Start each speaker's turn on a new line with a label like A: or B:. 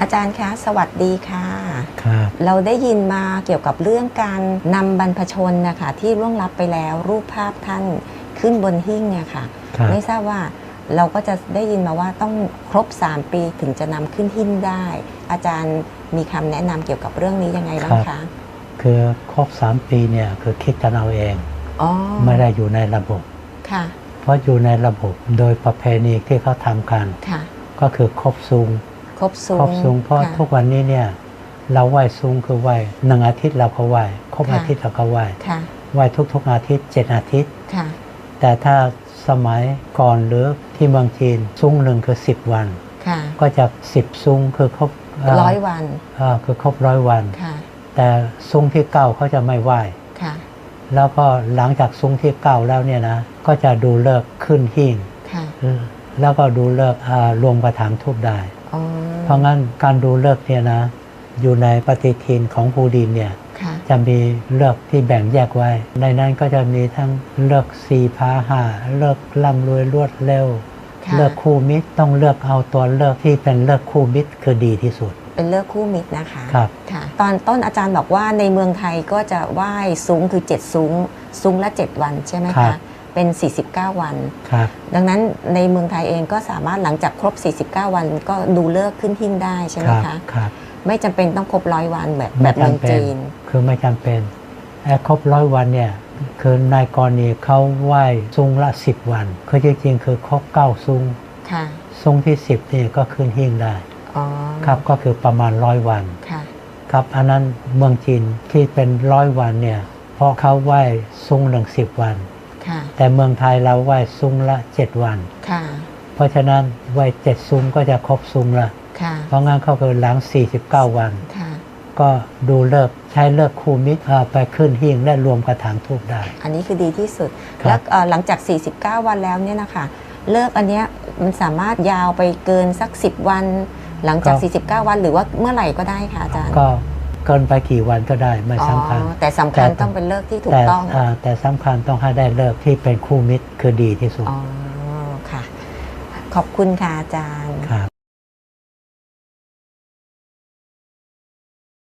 A: อาจารย์คะ สวัสดีค่ะ
B: ครับ
A: เราได้ยินมาเกี่ยวกับเรื่องการนำบรรพชนนะคะที่ล่วงลับไปแล้วรูปภาพท่านขึ้นบนหิ้งเนี่ยค่ะ
B: ครับ
A: ไม่ทราบว่าเราก็จะได้ยินมาว่าต้องครบ 3 ปีถึงจะนำขึ้นหิ้งได้ อาจารย์มีคำแนะนำเกี่ยวกับเรื่องนี้ยังไงบ้างคะ
B: คือครบสามปีเนี่ยคือคิดกันเอาเอง
A: อ๋อ
B: ไม่ได้อยู่ในระบบ
A: ค่ะ
B: เพราะอยู่ในระบบโดยประเพณีที่เขาทำกัน
A: ค่ะ
B: ก็คือครบซุง
A: ครบสูง
B: ครบซุงเพราะ
A: ค่
B: ทุกวันนี้เนี่ยเราไหว้ซุงคือไหว้หนึ่งอาทิตย์เราก็ไหว้ครบ
A: ค่ะ
B: อาทิตย์เราก็ไหว้
A: ค่ะ
B: ไหว้ทุกๆอาทิตย์เจ็ดอาทิตย์
A: ค่ะ
B: แต่ถ้าสมัยก่อนหรือที่เมืองจีนซุงหนึ่งคือสิบวัน
A: ค่ะ
B: ก็จะสิบซุงคือครบเร้
A: อยวัน
B: เอ่อคือครบร้อยวัน
A: ค่ะ
B: แต่ซุงที่เก้าเขาจะไม่ไหว้
A: ค่ะ
B: แล้วก็หลังจากซุ้งที่เก้าแล้วเนี่ยนะก็จะดูเลิกษ์ขึ้นหิ้ง
A: ค่ะ
B: แล้วก็ดูเลิกษ์อ่ารวมกระถางทูบได้
A: อ๋อ
B: เพราะงั้นการดูเลิกษ์เนี่ยนะ อยู่ในปฏิทินของภูดินเนี่ย
A: ค่ะ
B: จะมีเลิกษ์ที่แบ่งแยกไว้ ในนั้นก็จะมีทั้งเลิกษ์สี่พาหาเลิกษ์ร่ำรวยรวดเร็ว
A: ค่ะ
B: เลิกษ์คู่มิตรต้องเลือกเอาตัวเลิกษ์ที่เป็นเลิกษ์คู่มิตรคือดีที่สุด
A: เป็นเลิกคู่มิตรนะคะ
B: ครับ
A: ค่ะ ตอนต้นอาจารย์บอกว่าในเมืองไทยก็จะไหว้ซุ้งคือ 7 ซุ้งซุ้งละ 7 วันใช่ไหม
B: ครั
A: คะ
B: บ
A: เป็น 49 วัน
B: ครับ
A: ดังนั้นในเมืองไทยเองก็สามารถหลังจากครบ 49 วันก็ดูเลิกขึ้นหิ้งได้ใช่ไหม
B: ครั
A: คะ
B: ครับ
A: ไม่จำเป็นต้องครบร้อยวันแบบ
B: ไม่
A: แบบเมือง
B: จำเป็น
A: จีน
B: คือไม่จำเป็นไอ้ครบร้อยวันเนี่ยคือนายกรณีเขาไหว้ซุงละสิบวันคือจริงๆคือครบเก้าซุง
A: ค่ะ
B: ซุงที่สิบนี่ก็ขึ้นหิ้งได้
A: อ๋อ
B: ครับก็คือประมาณร้อยวัน
A: ค่ะ
B: ครับอันนั้นเมืองจีนที่เป็นร้อยวันเนี่ยเพราะเขาไหว้ซุงหนึ่งสิบวัน
A: ค่ะ
B: แต่เมืองไทยเราไหว้ซุงละเจ็ดวัน
A: ค่ะ
B: เพราะฉะนั้นไหว้เจ็ดซุงก็จะครบซุงละ
A: ค่ะ
B: เพราะงั้นเขาคือหลัง 49 วัน
A: ค่ะ
B: ก็ดูเลิกษ์ใช้เลิกษ์คู่มิตรเอ่อไปขึ้นหิ้งและรวมกระถางทูบได้
A: อันนี้คือดีที่สุด
B: ครับ
A: แล้วเอ่อหลังจาก 49 วันแล้วเนี่ยนะคะเลิกอันเนี้ยมันสามารถยาวไปเกินสัก 10 วัน หลังจาก 49 วันหรือว่าเมื่อไหร่ก็ได้ค่ะอาจารย์
B: ก็ เกินไปกี่วันก็ได้ไม่
A: อ๋อ
B: สำคัญ
A: แต่สำคัญ
B: แต่
A: ต้องเป็นเลิกที่ถู
B: แต่
A: กต้อง
B: อ่าแต่สำคัญต้องให้ได้เลิกที่เป็นคู่มิตรคือดีที่สุด
A: อ๋อค่ะ ขอบคุณค่ะอาจารย์
B: ครับ